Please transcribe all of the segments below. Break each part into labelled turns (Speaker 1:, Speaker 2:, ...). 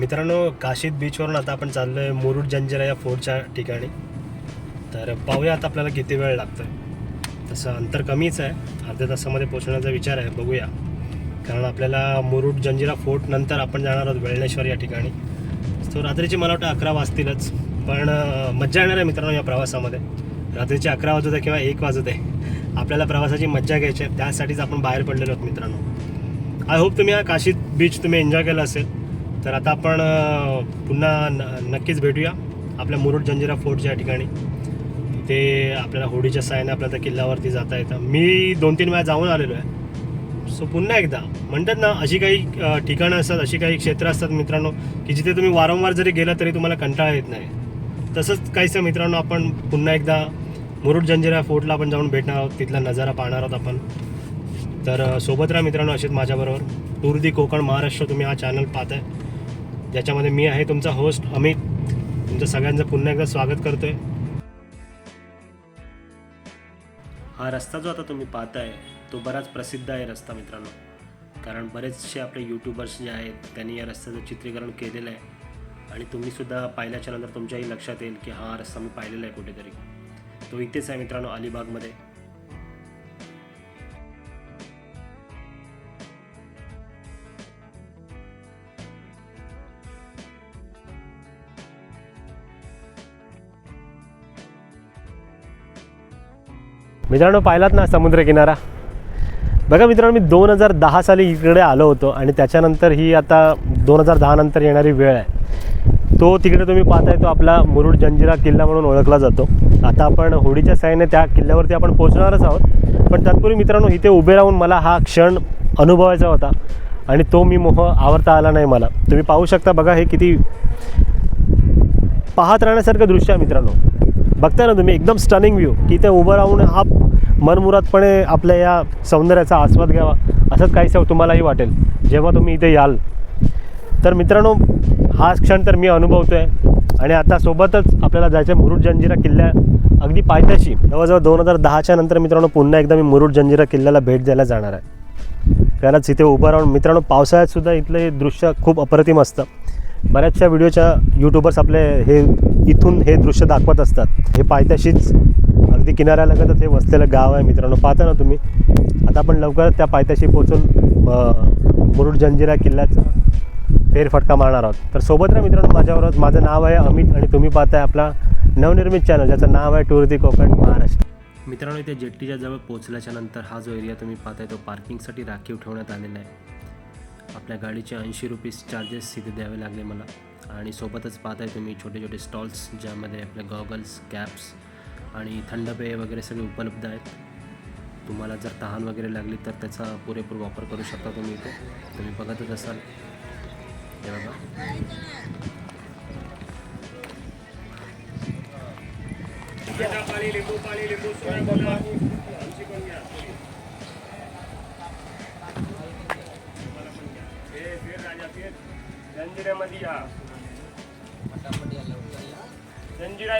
Speaker 1: मित्रांनो काशीद बीचवरून आता आपण चाललो आहे मुरुड जंजिरा या फोर्टच्या ठिकाणी. तर पाहूया आता आपल्याला किती वेळ लागतो आहे तसं अंतर कमीच आहे. अर्ध्या तासामध्ये पोहोचण्याचा विचार आहे. बघूया. कारण आपल्याला मुरुड जंजिरा फोर्ट नंतर आपण जाणार आहोत वेळनेश्वर या ठिकाणी. सो रात्रीची मला वाटतं अकरा वाजतीलच. पण मज्जा येणार आहे मित्रांनो या प्रवासामध्ये. रात्रीचे अकरा वाजत आहे किंवा एक वाजत आहे आपल्याला प्रवासाची मज्जा घ्यायची आहे. त्यासाठीच आपण बाहेर पडलेलो आहोत मित्रांनो. आय होप तुम्ही हा काशीद बीच तुम्ही एन्जॉय केला असेल. तर आता आपण पुन्हा न नक्कीच भेटूया आपल्या मुरुड जंजिरा फोर्टच्या ठिकाणी. ते आपल्याला होडीच्या साहाय्याने आपल्याला त्या किल्ल्यावरती जाता येतं. मी दोन तीन वेळा जाऊन आलेलो आहे. सो पुन्हा एकदा म्हणतात ना अशी काही ठिकाणं असतात अशी काही क्षेत्र असतात मित्रांनो की जिथे तुम्ही वारंवार जरी गेला तरी तुम्हाला कंटाळा येत नाही. तसंच काहीसं मित्रांनो आपण पुन्हा एकदा मुरुड जंजिरा फोर्टला आपण जाऊन भेटणार आहोत. तिथला नजारा पाहणार आहोत आपण. तर सोबत राहा मित्रांनो असेच माझ्याबरोबर. टूर दी कोकण महाराष्ट्र तुम्ही हा चॅनल पाहताय. ज्याच्यामध्ये मी आहे तुमचा होस्ट अमित. तुमचं सगळ्यांचं पुन्हा एकदा स्वागत करतो आहे हा रस्ता जो आता तुम्ही पाहताय तो बराच प्रसिद्ध आहे रस्ता मित्रांनो. कारण बरेचसे आपले यूट्यूबर्स जे आहेत त्यांनी या रस्त्याचं चित्रीकरण केलेलं आहे. आणि तुम्हीसुद्धा पाहिल्याच्या नंतर तुमच्याही लक्षात येईल की हा रस्ता मी पाहिलेला आहे कुठेतरी. तो इथेच आहे मित्रांनो अलिबागमध्ये. मित्रांनो पाहिलात ना समुद्रकिनारा? बघा मित्रांनो मी दोन हजार दहा साली इकडे आलो होतो आणि त्याच्यानंतर ही आता दोन हजार दहानंतर येणारी वेळ आहे. तो तिकडे तुम्ही पाहताय तो आपला मुरुड जंजिरा किल्ला म्हणून ओळखला जातो. आता आपण होडीच्या साह्याने त्या किल्ल्यावरती आपण पोहोचणारच आहोत. पण तत्पूर्वी मित्रांनो इथे उभे राहून मला हा क्षण अनुभवायचा होता आणि तो मी मोह आवरता आला नाही मला. तुम्ही पाहू शकता बघा हे किती पाहत राहण्यासारखं दृश्य आहे मित्रांनो. बघताय ना तुम्ही एकदम स्टनिंग व्ह्यू की इथे उभं राहून हा मनमुरादपणे आपल्या या सौंदर्याचा आस्वाद घ्यावा असंच काहीसं तुम्हालाही वाटेल. जेव्हा तुम्ही इथे याल. तर मित्रांनो हा क्षण तर मी अनुभवतो आहे आणि आता सोबतच आपल्याला जायचं आहे मुरुड जंजिरा किल्ल्या अगदी पायथ्याशी. जवळजवळ दोन हजार दहाच्या नंतर मित्रांनो पुन्हा एकदा मी मुरुड जंजिरा किल्ल्याला भेट द्यायला जाणार आहे. त्यालाच इथे उभं राहून मित्रांनो पावसाळ्यातसुद्धा इथलं हे दृश्य खूप अप्रतिम असतं. बऱ्याचशा व्हिडिओच्या यूट्यूबर्स आपले हे इथून हे दृश्य दाखवत असतात. हे पायथ्याशीच अगदी किनाऱ्यालगतच हे वसलेलं गाव आहे मित्रांनो. पाहता ना तुम्ही? आता आपण लवकरच त्या पायथ्याशी पोचून मुरुड जंजिरा किल्ल्याचा फेरफटका मारणार आहोत. तर सोबत ना मित्रांनो माझ्याबरोबर. माझं नाव आहे अमित आणि तुम्ही पाहताय आपला नवनिर्मित चॅनल ज्याचं नाव आहे टूर दी कोकण महाराष्ट्र. मित्रांनो इथे जेट्टीच्या जवळ पोचल्याच्या नंतर हा जो एरिया तुम्ही पाहताय तो पार्किंगसाठी राखीव ठेवण्यात आलेला आहे. आपल्या गाडीचे ऐंशी रुपीज चार्जेस इथे द्यावे लागले मला. आणि सोबतच पाहताय तुम्ही छोटे छोटे स्टॉल्स ज्यामध्ये आपले गॉगल्स कॅप्स आणि थंड पेय वगैरे सगळे उपलब्ध आहेत. तुम्हाला जर तहान वगैरे लागली तर त्याचा पुरेपूर वापर करू शकता तुम्ही इथे. तुम्ही बघतच असाल. हे बघा.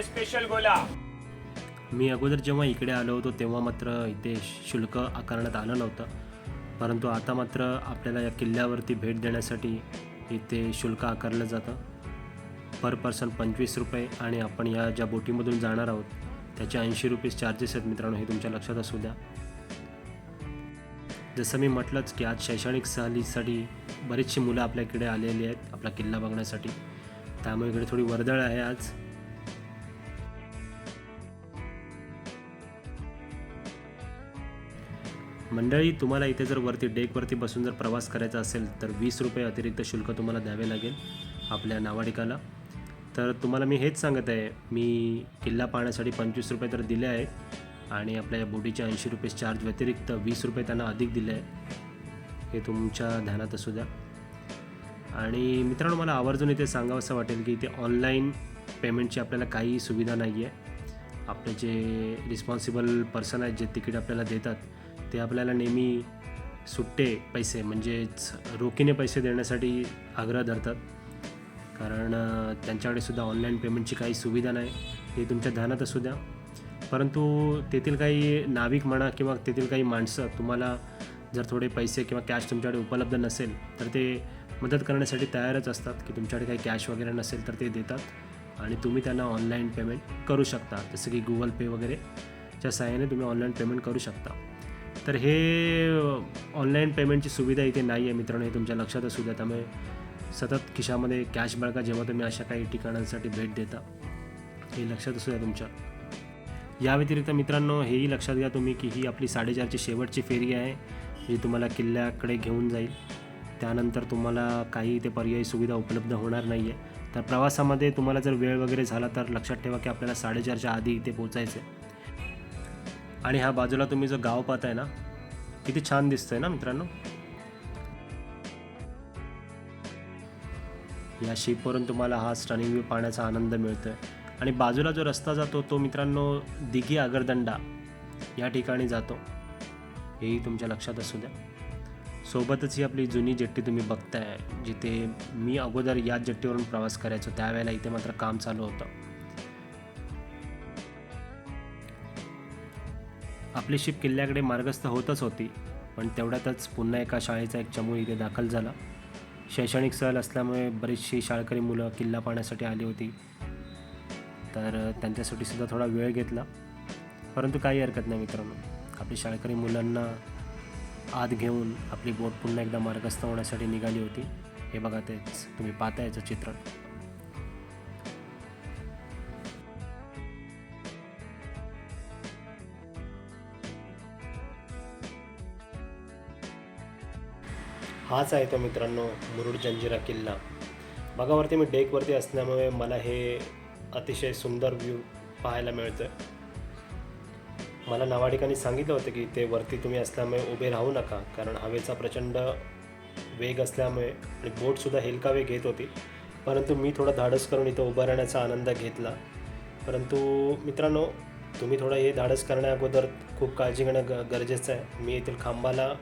Speaker 2: स्पेशल गोला.
Speaker 1: मी अगोदर जेव्हा इकडे आलो होतो तेव्हा मात्र इथे शुल्क आकारण्यात आलं नव्हतं. परंतु आता मात्र आपल्याला या किल्ल्यावरती भेट देण्यासाठी इथे शुल्क आकारलं जातं. पर पर्सन पंचवीस रुपये आणि आपण या ज्या बोटीमधून जाणार आहोत त्याचे ऐंशी रुपीज चार्जेस आहेत मित्रांनो हे तुमच्या लक्षात असू द्या. जसं मी म्हटलंच की आज शैक्षणिक सहलीसाठी बरीचशी मुलं आपल्या इकडे आलेली आहेत आपला किल्ला बघण्यासाठी. त्यामुळे इकडे थोडी वर्दळ आहे आज. मंडळी तुम्हाला इथे जर वरती डेकवरती बसून जर प्रवास करायचा असेल तर वीस रुपये अतिरिक्त शुल्क तुम्हाला द्यावे लागेल आपल्या नावाडिकाला. तर तुम्हाला मी हेच सांगत आहे मी किल्ला पाहण्यासाठी पंचवीस रुपये तर दिले आहेत आणि आपल्या या बोटीचे ऐंशी रुपये चार्ज व्यतिरिक्त वीस रुपये त्यांना अधिक दिले आहे हे तुमच्या ध्यानात असू द्या. आणि मित्रांनो मला आवर्जून इथे सांगावं असं वाटेल की इथे ऑनलाईन पेमेंटची आपल्याला काही सुविधा नाही आहे आपले जे रिस्पॉन्सिबल पर्सन आहेत जे तिकीट आपल्याला देतात ते आपल्याला नेहमी सुट्टे पैसे म्हणजेच रोखीने पैसे देण्यासाठी आग्रह धरतात. कारण त्यांच्याकडे सुद्धा ऑनलाईन पेमेंटची काही सुविधा नाही. हे तुमच्या ध्यानात असू द्या. परंतु तेथील काही नाविक म्हणा किंवा तेथील काही माणसं तुम्हाला जर थोडे पैसे किंवा कॅश तुमच्याकडे उपलब्ध नसेल तर ते मदत करण्यासाठी तयारच असतात की तुमच्याकडे काही कॅश वगैरे नसेल तर ते देतात. आणि तुम्ही त्यांना ऑनलाईन पेमेंट करू शकता. जसं की गुगल पे वगैरेच्या सहाय्याने तुम्ही ऑनलाईन पेमेंट करू शकता. तर हे ऑनलाईन पेमेंटची सुविधा इथे नाही आहे मित्रांनो हे तुमच्या लक्षात असू द्या. त्यामुळे सतत खिशामध्ये कॅश बाळगा जेव्हा तुम्ही अशा काही ठिकाणांसाठी भेट देता. हे लक्षात असू द्या तुमच्या. या व्यतिरिक्त मित्रांनो हेही लक्षात घ्या तुम्ही की ही आपली साडेचारची शेवटची फेरी आहे. जे तुम्हाला किल्ल्याकडे घेऊन जाईल. त्यानंतर तुम्हाला काही इथे पर्यायी सुविधा उपलब्ध होणार नाही आहे तर प्रवासामध्ये तुम्हाला जर वेळ वगैरे झाला तर लक्षात ठेवा की आपल्याला साडेचारच्या आधी इथे पोचायचं आहे आणि ह्या बाजूला तुम्ही जो गाव पाहताय ना किती छान दिसतंय ना मित्रांनो. या शिपवरून तुम्हाला हा स्टनिंग व्ह्यू पाहण्याचा आनंद मिळतोय. आणि बाजूला जो रस्ता जातो तो मित्रांनो दिघी आगरदंडा या ठिकाणी जातो. हेही तुमच्या लक्षात असू द्या. सोबतच ही आपली जुनी जेट्टी तुम्ही बघताय जिथे मी अगोदर याच जेट्टीवरून प्रवास करायचो त्यावेळेला इथे मात्र काम चालू होतं. आपली शिप किल्ल्याकडे मार्गस्थ होतच होती पण तेवढ्यातच पुन्हा एका शाळेचा एक चमू इथे दाखल झाला. शैक्षणिक सहल असल्यामुळे बरीचशी शाळकरी मुलं किल्ला पाहण्यासाठी आली होती. तर त्यांच्यासाठी सुद्धा थोडा वेळ घेतला. परंतु काही हरकत नाही मित्रांनो. आपली शाळकरी मुलांना आत घेऊन आपली बोट पुन्हा एकदा मार्गस्थ होण्यासाठी निघाली होती. हे बघा तेच तुम्ही पाहता याचं चित्र. हाच आहे तो मित्रांनो मुरुड जंजिरा किल्ला. बघावरती मी डेकवरती असल्यामुळे मला हे अतिशय सुंदर व्ह्यू पाहायला मिळतं मला नावाडिकांनी सांगितलं होतं की ते वरती तुम्ही असल्यामुळे उभे राहू नका कारण हवेचा प्रचंड वेग असल्यामुळे आणि बोटसुद्धा हेलका वेग घेत होती. परंतु मी थोडं धाडस करून इथं उभं राहण्याचा आनंद घेतला. परंतु मित्रांनो तुम्ही थोडं हे धाडस करण्या अगोदर खूप काळजी घेणं ग गरजेचं आहे. मी येथील खांबाला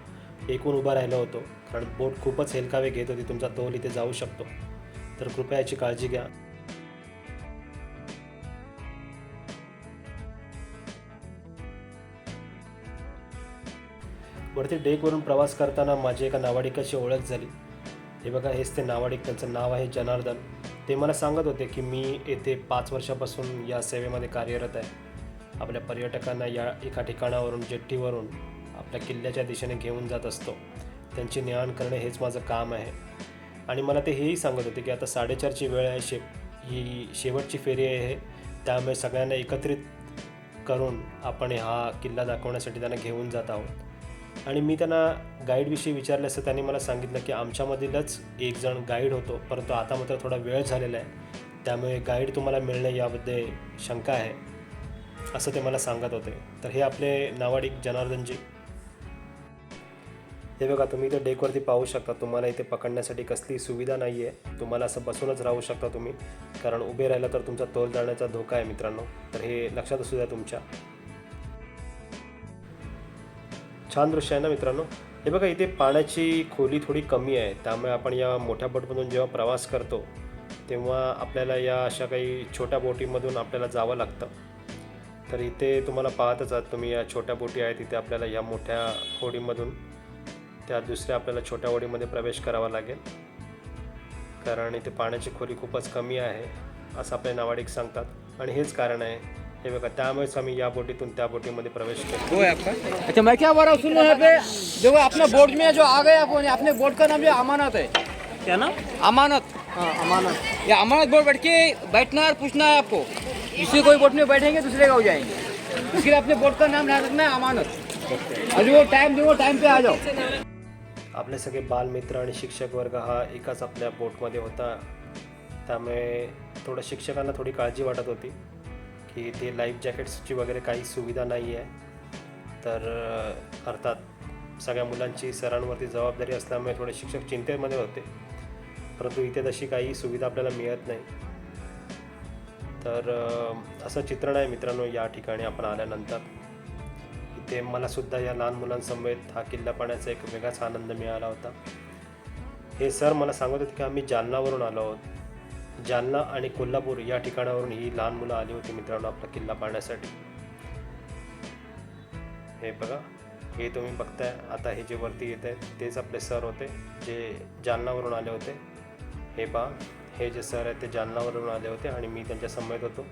Speaker 1: एकूण उभा राहिलो होतो कारण बोट खूपच हेलकावे घेत होती. तुमचा तोल इथे जाऊ शकतो. तर कृपया याची काळजी घ्या. वरती डेकवरून प्रवास करताना माझी एका नावाडिकाशी ओळख झाली. हे बघा हेच ते नावाडिक त्यांचं नाव आहे जनार्दन. ते मला सांगत होते की मी येथे पाच वर्षापासून या सेवेमध्ये कार्यरत आहे. आपल्या पर्यटकांना या एका ठिकाणावरून जेट्टीवरून आपल्या किल्ल्याच्या दिशेने घेऊन जात असतो. त्यांची ने करणे हेच माझं काम आहे. आणि मला ते हेही सांगत होते की आता साडेचारची वेळ आहे शे ही शेवटची फेरी आहे. त्यामुळे सगळ्यांना एकत्रित करून आपण हा किल्ला दाखवण्यासाठी त्यांना घेऊन जात आहोत. आणि मी त्यांना गाईडविषयी विचारलं असतं त्यांनी मला सांगितलं की आमच्यामधीलच एक जण गाईड होतो परंतु आता मात्र थोडा वेळ झालेला आहे. त्यामुळे गाईड तुम्हाला मिळणे याबद्दल शंका आहे असं ते मला सांगत होते. तर हे आपले नावाडिक जनार्दनजी हे बघा तुम्ही इथे डेकवरती पाहू शकता तुम्हाला इथे पकडण्यासाठी कसली सुविधा नाही आहे तुम्हाला असं बसूनच राहू शकता तुम्ही कारण उभे राहिलं तर तुमचा तोल जाण्याचा धोका आहे मित्रांनो. तर हे लक्षात असू द्या तुमच्या. छान दृश्य आहे ना मित्रांनो? हे बघा इथे पाण्याची खोली थोडी कमी आहे. त्यामुळे आपण या मोठ्या बोटमधून जेव्हा प्रवास करतो तेव्हा आपल्याला या अशा काही छोट्या बोटीमधून आपल्याला जावं लागतं. तर इथे तुम्हाला पाहतच आहात तुम्ही या छोट्या बोटी आहेत इथे आपल्याला या मोठ्या होडीमधून त्या दुसऱ्या आपल्याला छोट्या होडीमध्ये प्रवेश करावा लागेल. कारण इथे पाण्याची खोली खूपच कमी आहे असं आपले नावाडिक सांगतात. आणि हेच कारण आहे हे बघा त्यामुळेच आम्ही या बोटीतून त्या बोटीमध्ये प्रवेश केला.
Speaker 2: वो है आपका अच्छा मैं क्या बोल रहा हूँ सुनो यहाँ पे? देखो अपने बोर्ड में जो आ गया कौन? है अपने बोर्ड का नाम जो अमानत है।
Speaker 3: क्या ना
Speaker 2: अमानत। हाँ अमानत। ये अमानत बोर्ड बैठ के बैठना है और पूछना है आपको। जिससे कोई बोट में बैठेंगे दूसरे गाँव जाएंगे। इसके लिए अपने बोर्ड का नाम ध्यान रखना है अमानत। अभी वो टाइम दो टाइम पे आ जाओ।
Speaker 1: आपले सगळे बालमित्र आणि शिक्षक वर्ग हा एकाच आपल्या बोटमध्ये होता. त्यामुळे थोडं शिक्षकांना थोडी काळजी वाटत होती. की ते लाईफ जॅकेट्सची वगैरे काही सुविधा नाही आहे. तर अर्थात सगळ्या मुलांची सरांवरती जबाबदारी असल्यामुळे थोडे शिक्षक चिंतेमध्ये होते. परंतु इथे तशी काही सुविधा आपल्याला मिळत नाही. तर असं चित्रण आहे मित्रांनो या ठिकाणी आपण आल्यानंतर. इथे मलासुद्धा या लहान मुलांसमवेत हा किल्ला पाण्याचा एक वेगळाच आनंद मिळाला होता. हे सर मला सांगत होते की आम्ही जालनावरून आलो आहोत. जालना आणि कोल्हापूर या ठिकाणावरून ही लहान मुलं आली होती मित्रांनो आपला किल्ला पाहण्यासाठी. हे बघा हे तुम्ही बघताय आता हे जे वरती येत आहेत तेच आपले सर होते जे जालनावरून आले होते. हे पहा हे जे सर आहेत ते जालनावरून आले होते आणि मी त्यांच्या समवेत होतो.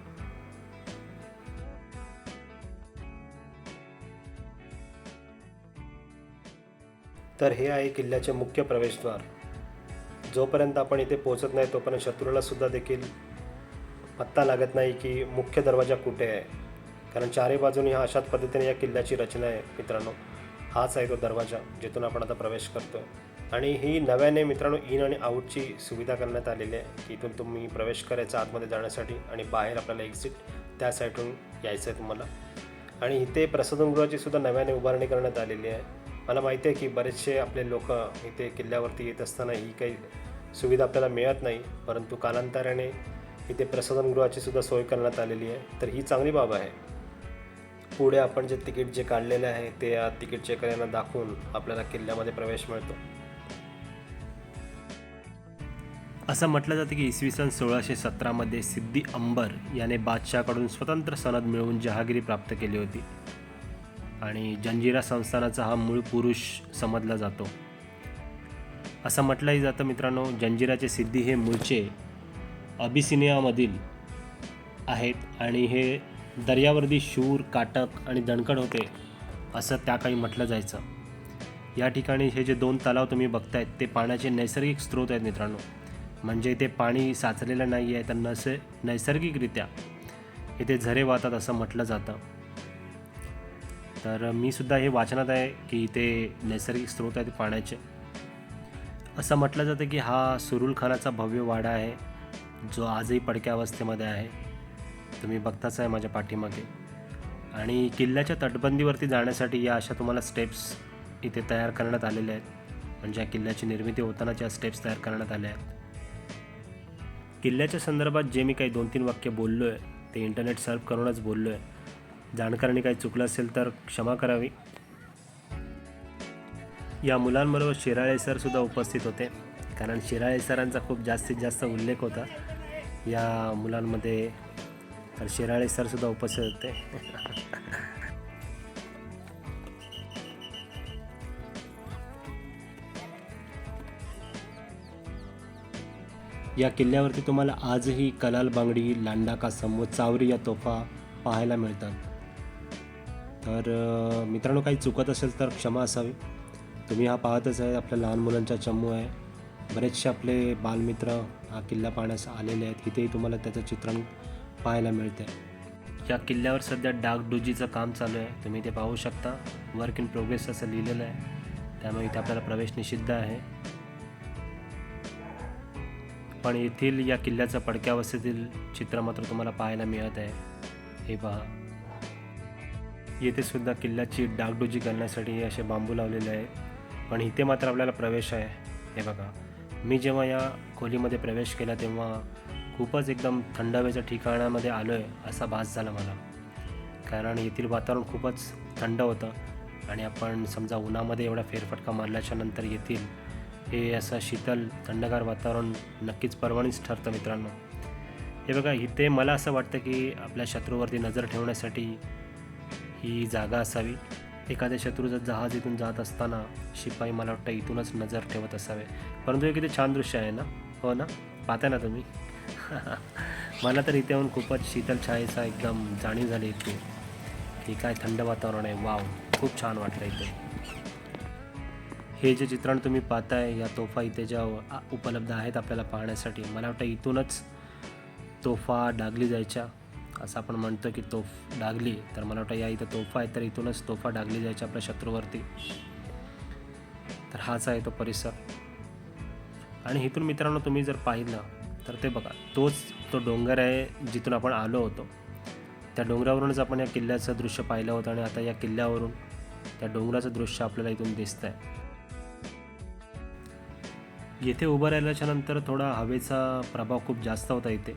Speaker 1: तर हे आहे किल्ल्याचे मुख्य प्रवेशद्वार. जोपर्यंत आपण इथे पोहोचत नाही तोपर्यंत शत्रूला सुद्धा देखील पत्ता लागत नाही की मुख्य दरवाजा कुठे आहे. कारण चारही बाजूने ह्या अशाच पद्धतीने या किल्ल्याची रचना आहे मित्रांनो. हाच आहे तो दरवाजा जिथून आपण आता प्रवेश करतो आणि ही नव्याने मित्रांनो इन आणि आऊटची सुविधा करण्यात आलेली आहे की इथून तुम्ही प्रवेश करायचा आतमध्ये जाण्यासाठी आणि बाहेर आपल्याला एक्झिट त्या साईडून यायचं आहे तुम्हाला. आणि इथे प्रसदनगृहाची सुद्धा नव्याने उभारणी करण्यात आलेली आहे. मला माहिती आहे की बरेचसे आपले लोक इथे किल्ल्यावरती येत असताना ही काही सुविधा आपल्याला मिळत नाही परंतु कालांतराने इथे प्रसाधनगृहाची सुद्धा सोय करण्यात आलेली आहे. तर ही चांगली बाब आहे. पुढे आपण जे तिकीट जे काढलेले आहे ते या तिकीट चेकऱ्यांना दाखवून आपल्याला किल्ल्यामध्ये प्रवेश मिळतो. असं म्हटलं जातं की इसवी सन सोळाशे सतरामध्ये सिद्धी अंबर याने बादशाहकडून स्वतंत्र सनद मिळवून जहागिरी प्राप्त केली होती. आणि जंजिरा संस्थानाचा हा मूळ पुरुष समजला जातो. असं म्हटलंही जातं मित्रांनो जंजिराचे सिद्धी हे मूळचे अबिसिनियामधील आहेत आणि हे दर्यावर्दी शूर काटक आणि दणकड होते असं त्या काही म्हटलं जायचं. या ठिकाणी हे जे दोन तलाव तुम्ही बघतायत ते पाण्याचे नैसर्गिक स्रोत आहेत मित्रांनो. म्हणजे इथे पाणी साचलेलं नाही आहे तर नसे नैसर्गिकरित्या इथे झरे वाहतात असं म्हटलं जातं. तर मी सुद्धा हे वाचनात आहे की इथे नैसर्गिक स्रोत आहेत पाण्याचे. असं म्हटलं जातं की हा सुरुल खानाचा भव्य वाडा आहे जो आजही पडक्या अवस्थेमध्ये आहे. तुम्ही बघताच आहे माझ्या पाठीमागे. आणि किल्ल्याच्या तटबंदीवरती जाण्यासाठी या अशा तुम्हाला स्टेप्स इथे तयार करण्यात आलेल्या आहेत. म्हणजे या किल्ल्याची निर्मिती होताना ज्या स्टेप्स तयार करण्यात आल्या आहेत. किल्ल्याच्या संदर्भात जे मी काही दोन तीन वाक्य बोललो आहे ते इंटरनेट सर्फ करूनच बोललो आहे जाणकारांनी काही चुकलं असेल तर क्षमा करावी. या मुलांबरोबर शिराळे सरसुद्धा उपस्थित होते. कारण शिराळे सरांचा खूप जास्तीत जास्त उल्लेख होता. या मुलांमध्ये तर शिराळे सरसुद्धा उपस्थित होते. या किल्ल्यावरती तुम्हाला आजही कलाल बांगडी लांडा का समो चावरी या तोफा पाहायला मिळतात. तर मित्रांनो काही चुकत असेल तर क्षमा असावी. तुम्ही हा पाहतच आहे आपल्या लहान मुलांचा चमू आहे. बरेचसे आपले बालमित्र हा किल्ला पाहण्यास आलेले आहेत. इथेही तुम्हाला त्याचं चित्रण पाहायला मिळते. या किल्ल्यावर सध्या डागडुजीचं काम चालू आहे. तुम्ही ते पाहू शकता. वर्क इन प्रोग्रेस असं लिहिलेलं आहे. त्यामुळे इथे आपल्याला प्रवेश निषिद्ध आहे. पण येथील या किल्ल्याचं पडक्या अवस्थेतील चित्र मात्र तुम्हाला पाहायला मिळत आहे. हे पहा. येथे सुद्धा किल्ल्याची डागडुजी करण्यासाठी असे बांबू लावलेले आहेत. पण इथे मात्र आपल्याला प्रवेश आहे. हे बघा. मी जेव्हा या खोलीमध्ये प्रवेश केला तेव्हा खूपच एकदम थंड हवेच्या ठिकाणामध्ये आलो आहे असा भास झाला मला. कारण येथील वातावरण खूपच थंड होतं आणि आपण समजा उन्हामध्ये एवढा फेरफटका मारल्याच्या नंतर येथील हे असं शीतल थंडगार वातावरण नक्कीच परवणीच ठरतं मित्रांनो. हे बघा इथे मला असं वाटतं की आपल्या शत्रूवरती नजर ठेवण्यासाठी ही जागा असावी. एखाद्या शत्रूचं जहाज इथून जात असताना शिपाई मला वाटतं इथूनच नजर ठेवत असावे. परंतु हे किती छान दृश्य आहे ना? हो ना? पाहता ना तुम्ही? मला तर इथे येऊन खूपच शीतल छायेचा एकदम जाणीव झाली इथे. की काय थंड वातावरण आहे. वाव खूप छान वाटलं इथे. हे जे चित्रण तुम्ही पाहताय या तोफा इथे ज्या उपलब्ध आहेत आपल्याला पाहण्यासाठी मला वाटतं इथूनच तोफा डागली जायच्या. असं आपण म्हणतो की तोफ डागली. तर मला वाटतं या इथं तोफा आहे तर इथूनच तोफा डागली जायच्या आपल्या शत्रूवरती. तर हाच आहे तो परिसर. आणि इथून मित्रांनो तुम्ही जर पाहिलं तर ते बघा तोच तो डोंगर आहे जिथून आपण आलो होतो. त्या डोंगरावरूनच आपण या किल्ल्याचं दृश्य पाहिलं होतं आणि आता या किल्ल्यावरून त्या डोंगराचं दृश्य आपल्याला इथून दिसतं आहे येथे उभं राहिल्याच्या नंतर थोडा हवेचा प्रभाव खूप जास्त होता इथे.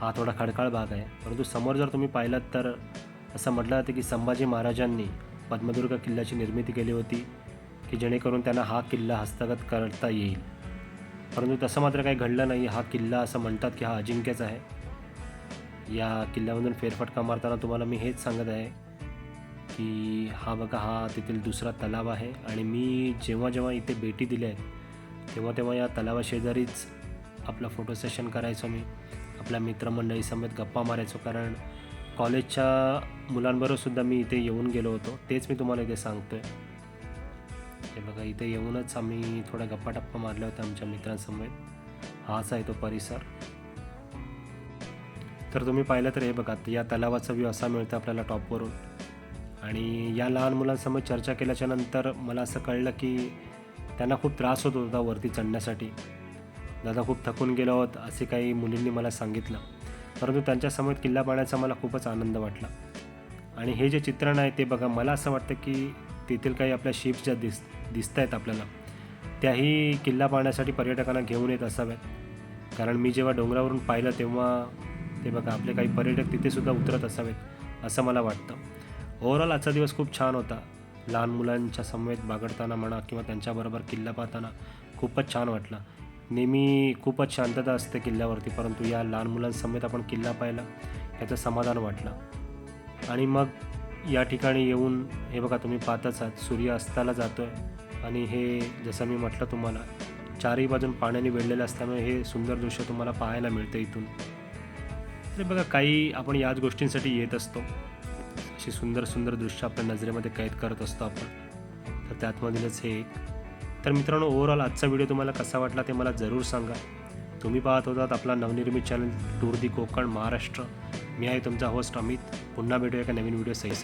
Speaker 1: हा थोडा खडकाळ भाग आहे. परंतु समोर जर तुम्ही पाहिलात तर असं म्हटलं जातं की संभाजी महाराजांनी पद्मदुर्ग किल्ल्याची निर्मिती केली होती की जेणेकरून त्यांना हा किल्ला हस्तगत करता येईल. परंतु तसं मात्र काही घडलं नाही. हा किल्ला असं म्हणतात की हा अजिंक्यच आहे. या किल्ल्यामधून फेरफटका मारताना तुम्हाला मी हेच सांगत आहे की हा बघा हा तेथील दुसरा तलाव आहे. आणि मी जेव्हा जेव्हा इथे भेटी दिल्या आहेत तेव्हा तेव्हा या तलावाशेजारीच आपला फोटो सेशन करायचो मी. आपल्या मित्रमंडळी समेत गप्पा मारायचो कारण कॉलेजच्या मुलांबरोबर सुद्धा मी इथे येऊन गेलो होतो. तेच मी तुम्हाला इथे सांगतो आहे हे बघा इथे येऊनच आम्ही थोड्या गप्पा टप्पा मारल्या होत्या आमच्या मित्रांसमवेत. हाच आहे तो परिसर. तर तुम्ही पाहिलं तर हे बघा या तलावाचा व्ह्यू असा मिळतो आपल्याला टॉपवरून आणि या लहान मुलांसमोर चर्चा केल्याच्यानंतर मला असं कळलं की त्यांना खूप त्रास होत होता वरती चढण्यासाठी. दादा खूप थकून गेलो आहोत असे काही मुलींनी मला सांगितलं. परंतु त्यांच्यासमोर किल्ला पाहण्याचा मला खूपच आनंद वाटला. आणि हे जे चित्रण आहे ते बघा मला असं वाटतं की तेथील काही आपल्या शिप्स ज्या दिस दिसत आहेत आपल्याला त्याही किल्ला पाहण्यासाठी पर्यटकांना घेऊन येत असाव्यात. कारण मी जेव्हा डोंगरावरून पाहिलं तेव्हा ते बघा आपले काही पर्यटक तिथे सुद्धा उतरत असावेत असं मला वाटतं. ओव्हरऑल आजचा दिवस खूप छान होता. लहान मुलांच्या समवेत बागडताना म्हणा किंवा त्यांच्याबरोबर किल्ला पाहताना खूपच छान वाटलं. नेहमी खूपच शांतता असते किल्ल्यावरती परंतु या लहान मुलांसमेत आपण किल्ला पाहिला याचं समाधान वाटलं. आणि मग या ठिकाणी येऊन हे बघा तुम्ही पाहताच आहात सूर्य अस्ताला जातो आहे आणि हे जसं मी म्हटलं तुम्हाला चारही बाजून पाण्याने वेढलेलं असल्यामुळे हे सुंदर दृश्य तुम्हाला पाहायला मिळतं इथून. तर बघा काही आपण याच गोष्टींसाठी येत असतो. अशी सुंदर सुंदर दृश्य आपल्या नजरेमध्ये कैद करत असतो आपण. तर त्यातमधीलच हे एक तर मित्रांनो ओव्हरऑल आजचा व्हिडिओ तुम्हाला कसा वाटला ते मला जरूर सांगा. तुम्ही पाहत होतात आपला नवनिर्मित channel tour the Konkan Maharashtra. मी आहे तुमचा होस्ट अमित. पुन्हा भेटूया एका नवीन व्हिडिओ सही